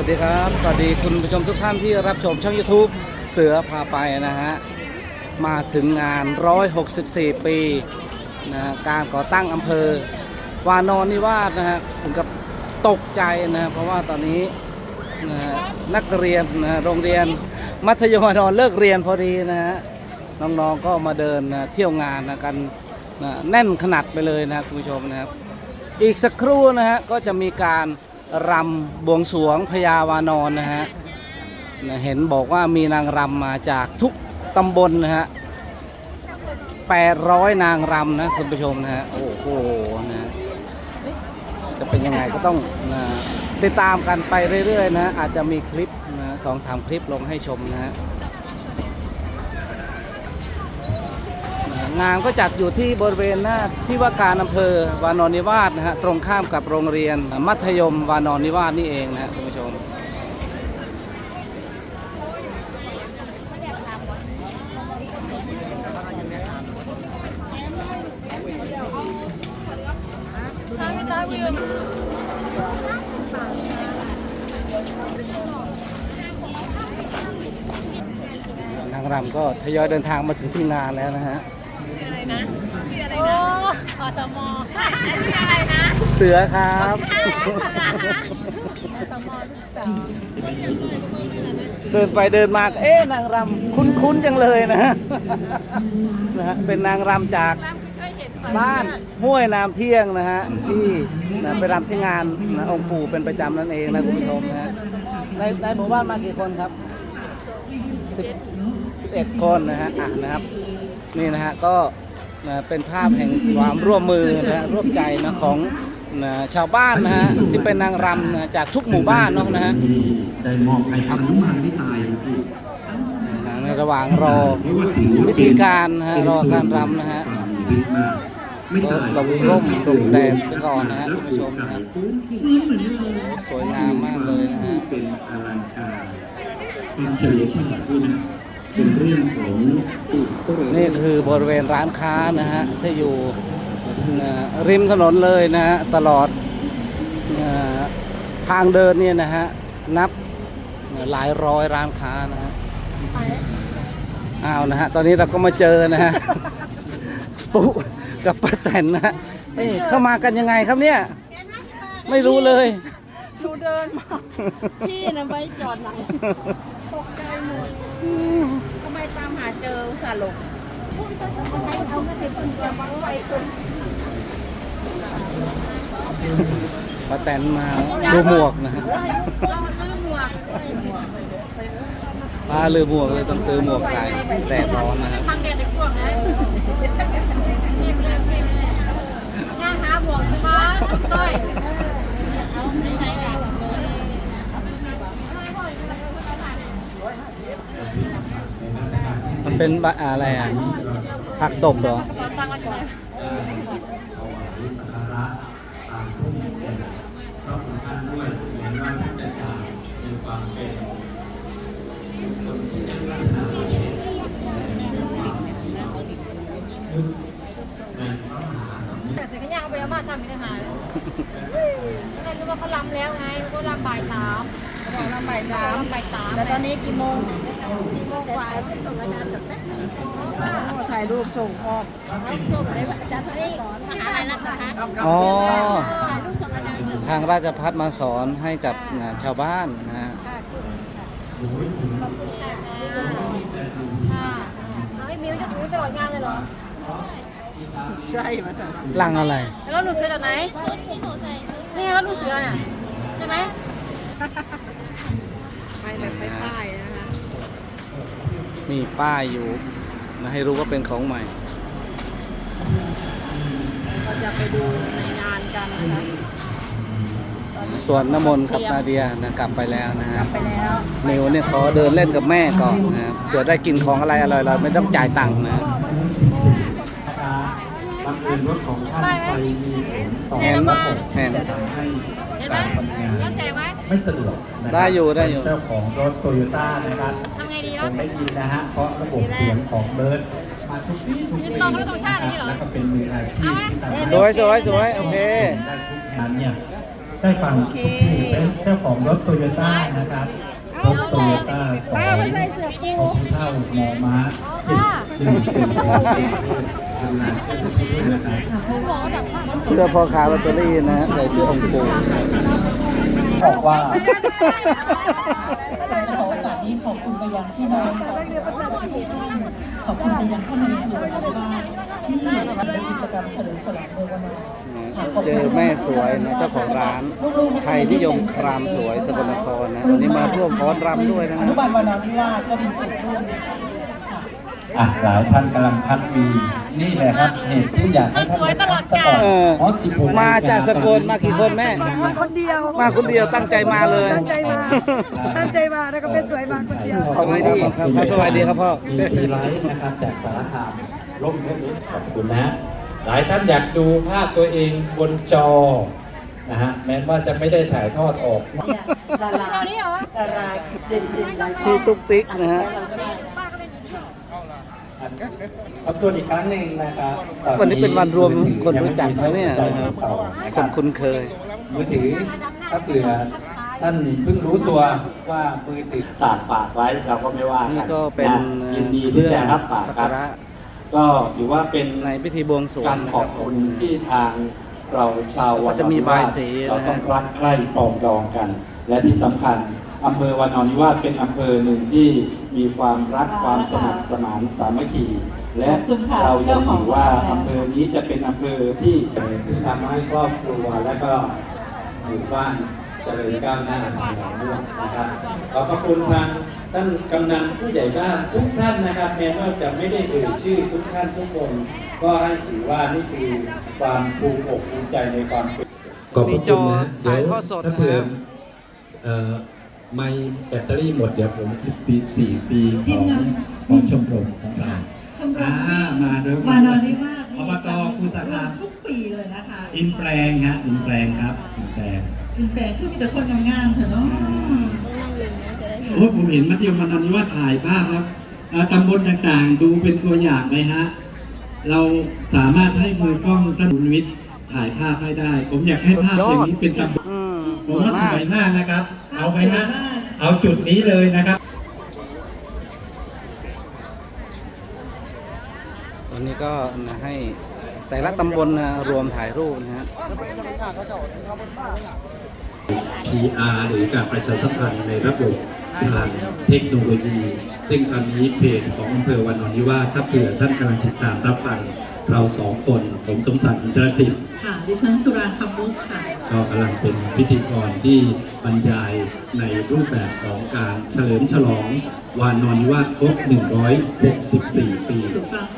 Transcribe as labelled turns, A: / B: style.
A: วัสดีครับ สวัสดีคุณผู้ชมทุกท่านที่รับชมช่อง YouTube เสือพาไปนะฮะ มาถึงงาน 164 ปีนะการก่อตั้งอำเภอ วานอนนิวาสนะฮะถึงกับตกใจนะเพราะว่าตอนนี้นะนักเรียนนะโรงเรียนมัธยมวานอนเลิกเรียนพอดีนะฮะน้องๆก็มาเดินนะเที่ยวงานนะกันนะแน่นขนาดไปเลยนะคุณผู้ชมนะครับ อีกสักครู่นะฮะก็จะมีการ รำบวงสวงพญาวานอนนะฮะเห็นบอกว่ามีนางรำมาจากทุกตำบลนะฮะ800 นางรำนะคุณผู้ชมนะฮะโอ้โหนะฮะจะเป็นยังไงก็ต้องนะติดตามกันไปเรื่อยๆนะอาจจะมีคลิปนะสองสามคลิปลงให้ชมนะฮะ งานก็จัดอยู่ที่บริเวณหน้าที่ว่าการอำเภอวานอนนิวาสนะฮะตรงข้ามกับโรงเรียนมัธยมวานอนนิวาสนี่เองนะฮะคุณผู้ชมนางรำก็ทยอยเดินทางมาถึงที่งานแล้วนะฮะ
B: โอ้อสมใช่ชื่ออะไรนะ
A: เสือครับ
B: อสมลูกสาว
A: เดินไปเดินมาก็เอ๊ะนางรำคุ้นๆจังเลยนะฮะนะฮะเป็นนางรำจาก
B: ร่างเคยเห็น
A: บ้านห้วยน้ำเที่ยงนะฮะที่นะไปรำที่งานนะองค์ปู่เป็นประจำนั่นเองนะคุณผู้ชมนะฮะในในหมู่บ้านมากี่คนครับสิบสิบเอ็ดคนนะฮะอะนะครับ นี่นะฮะก็นะเป็นภาพแห่งความร่วมมือนะฮะร่วมใจนะของนะชาวบ้านนะฮะที่เป็นนางรำนะจากทุกหมู่บ้านเนาะนะฮะ
C: ที่ได้มอบให้กับน้ำมันที่ตายที่
A: นะในระหว่างรอวิธีการนะฮะรอการรำนะฮะ
C: ไม่ตาย
A: ลงร่มลงแดดไปก่อนนะฮะคุณผู้ชมนะครับสวยงามมากเลยนะฮะ
C: เป็นอลังการเป็นเฉลียวฉลาดด้วยนะ เป็นเรื่องของ
A: นี่คือบริเวณร้านค้านะฮะที่อยู่ริมถนนเลยนะฮะตลอดทางเดินเนี่ยนะฮะนับหลายร้อยร้านค้านะฮะอ้าวนะฮะตอนนี้เราก็มาเจอนะฮะปุ๊กับป้าแตนนะฮะเอ๊ะเข้ามากันยังไงครับเนี่ย ไม่รู้เลย
D: ดูเดินมาพี่นะไปจอดไหน กใจหมดทำไมตามหาเจออุตส่าห์หลงเอามาติดคุณจะบังไฟคุณ
A: ป้าแตนมาดูหมวกนะฮะ
B: เราลืมหมวก
A: ป้าลืมหมวกเลยต้องซื้อหมวกใส่แดดร้อนนะฮะ
B: ทางเด็ดในพวกนะเรียบเลยเรียบเลยย่างหาหมวกฟ้าสร้อยเอาไม่ใช่แบบ
A: มัน เป็นบะอะไรอะผักตบเหรอ
B: ขอตังค์มาจากไหน
C: เพราะของท่านด้วยเห็นว่าท่านจะจากมีความเป็นคนที่ยังรักษาในความยุคในพระมหาสมัย
B: แต่สิ่งที่ย่างเอาไปเอามาทำไม่ได้หาเลยไม่รู้ว่าเขาลำแล้วไงเขาลำบ่ายสาม
D: บอกเราไปสาม
B: ลำบ่ายสาม
D: แต่ตอนนี้กี่โมง
B: สี่โมงกว่า
D: ส่งอาจารย์จดไหมถ่ายรูปส่งพ่อ
B: ส่งเลยอาจารย์เขาได้สอนมหาลัยราชพัฒน์
A: อ๋อ
B: ถ่ายรูปส่งอาจารย์
A: ทางราชพัฒมาสอนให้กับอ่าชาวบ้านนะฮะ
B: ค่ะเอาไอ้มิวจะถูตลอดงานเลยเหรอ
D: ใช่มาสั่ง
A: ลังอะไร
B: แล้วหนูเสือจากไหนชุดที่หนูใส่นี่ไงแล้วหนูเสือน่ะใช่ไหม
A: มีป้ายอยู่นะให้รู้ว่าเป็นของใหม่
D: เราจะไปดูในงานกันนะคะ
A: ส่วนน้ำมนต์กับนาเดียนะกลับไปแล้วนะฮะ
D: ไปแล้ว
A: นิวเนี่ยขอเดินเล่นกับแม่ก่อนนะครับเผื่อได้กินของอะไรอร่อยๆไม่ต้องจ่ายตังค์นะ
C: บังเอิญรถของท่านไปมีผลต่อ
A: เห็น
C: ระบบ
A: เห็น
C: ทำให้
B: เห็นไหม
C: การทำงาน
B: ย้อนแสงไหม
C: ไม่สะดวกนะครับ
A: ได้อยู่ได้อยู่
C: เจ้าของรถโตโยต้านะครับ
B: ทำไงดี
C: ค
B: วะ
C: งได้ยินนะฮะเพราะระบบเสียงของเบิร์ดมาทุกที่ทุก
B: ยึด
C: ที่
B: ตรงเขาตรงชาติอะไรนี่เหรอ
C: แล้วก็เป็นมืออาชีพที่ทำให้
A: สวยสวยสวยโอเค
C: ได้ทุกงานเนี่ยได้ฟังทุกที่เป็นเจ้าของรถโตโยต้านะครับรถโตโยต้าสอง
D: ป้าไม่ใส่เสื้อปู
C: ของผู้เท่าหมอม้าเจ็ดหนึ่งสี่สองทำงานเจ้าหน้าที่ด้วยนะครับ
A: เสื้อพ่อค้าลอตเตอรี่นะฮะใส่เสื้อองค์ปู่
C: บอกว่า
E: ขอโอกาสนี้ขอบคุณไปยังพี่น้อง ขอบคุณไปยังท่านนายกอยู่ในบ้านที่จัดกิจกรรมเฉลิมฉลองในวันนี้
A: เจอแม่สวยนะเจ้าของร้านไทยนิยมครามสวยสกลนครนะวันนี้มาร่วมฟ้อนรำด้วยนะ
E: อ
A: ฮะ
E: นุบาลวานานิวาสก็มีส่วนร่วมค่ะ
C: อะหลายท่านกำลังพัดวีนี่แหละครับเหตุที่อยากให้ท่านได้พักสักก่อน
A: เออ
C: เพราะ16
A: มาจากสกลมากี่คนแม่
F: มาคนเดียว
A: มาคนเดียวตั้งใจมาเลย
F: ตั้งใจมาตั้งใจมาแล้วก็เป็นสวยมาคนเดียว
A: สวัสดีครับครับสวัสดีครับพ่อ
C: มีทีไลท์นะครับจากสารคามร่มเล็กๆขอบคุณนะหลายท่านอยากดูภาพตัวเองบนจอนะฮะแม้ว่าจะไม่ได้ถ่ายทอดออก
E: เนี่ยดารา
B: เอานี่เหรอ
E: ดาราเด่นๆรายชื่
A: พี่ตุ๊กติ๊กนะฮะ
B: ป้าก็เล่น
C: ขอบคุณอีกครั้งหนึ่งนะครับ
A: วันนี้เป็นวันรวมคนรู้จักนะเนี่ย
C: นะ
A: นะ
C: ค
A: ค
C: รั
A: รั
C: บบต่อนะ
A: ค
C: รับ
A: นคุ้นเคย
C: มือถือถ้าเผื่อท่านเพิ่งรู้ตัวว่ามือถือตากฝากไว้เราก็ไม่ว่า
A: นี่
C: กัน
A: ก็เป็น
C: นะยินดีที่จะรับฝาก
A: สัก
C: ครั
A: กา
C: บ
A: ระ
C: ก็ถือว่าเป็น
A: ในพิธีบวงสรวง
C: การ
A: นะ
C: ข
A: ค
C: อ
A: รั
C: บบคุณที่ทางเราชาว
A: ก็จะมีบายสี
C: เรา
A: นะฮะ
C: ต้องรักใคร่ปรองดองกัน และที่สำคัญ อำเภอวานอนนิวาสเป็นอำเภอหนึ่งที่มีความรักความสมัครสมานสามัคคี และ
E: ขอบคุณค่ะ
C: เรายังถือว่า
E: เจ้าของ
C: อำเภอนี้จะเป็นอำเภอที่ที่ทำให้ครอบครัวและก็หมู่บ้านเจริญก้าวหน้าในหลายเรื่องนะครับขอบพระคุณทางท่านกำนันผู้ใหญ่บ้านทุกท่านนะครับแม้ว่าจะไม่ได้เอ่ยชื่อทุกท่านทุกคน ก็ให้ถือว่านี่คือความภูมิอกภูมิใจในความเป็น
A: ขอบพระคุณนะเดี๋ยวถ่ายทอดสดนะฮะ
C: ถ้าเผื่อเอ่อ ไม่แบตเตอรี่หมดเดี๋ยวผมสิบปีสี่ปี
E: ที
C: ข
E: ม
C: อง
E: งาน
C: ของชมรมของเรา
E: ชมร
C: อ่ามมาด้วย
E: วานอนนิวาส
C: อบตคูสาคาม
E: ทุกปีเลยนะคะ
C: อินแปลงฮะอินแปลงครับอินแปลง
E: อินแปลงคือมีแต่คนงามๆเถอะเนาะ
G: โอ้ผมเห็นมัธยมมันนี้ว่าถ่ายภาพแล้วเอ่อตำบลต่างๆ ดูเป็นตัวอย่างเลยฮะ เราสามารถให้มือกล้องท่านบุญวิทย์ถ่ายภาพให้ได้ ผมอยากให้ภาพอย่างนี้เป็นตำบล
A: อืม
G: ผมว่าสวยมากนะครับ เอาไปนะ
E: สวยมาก
G: เอาจุดนี้เลยนะครับ
A: วันนี้ก็นะให้แต่ละตำบลนะรวมถ่ายรูปนะฮะ
G: PR หรือการประชาสัมพันธ์ในระบบทางเทคโนโลยี ซึ่งตอนนี้เพจของอำเภอวันนอนนิวาสถ้าเผื่อท่านกำลังติดตามรับฟัง เราสองคน ผมสมศักดิ์อินทรสิทธิ์
E: ค่ะ ดิฉันสุรางคำมุกค่ะ
G: ก็กำลังเป็นพิธีกรที่บรรยายในรูปแบบของการเฉลิมฉลอง วานอนนิวาสครบ 164 ปี
E: ถูกต้องค่ะ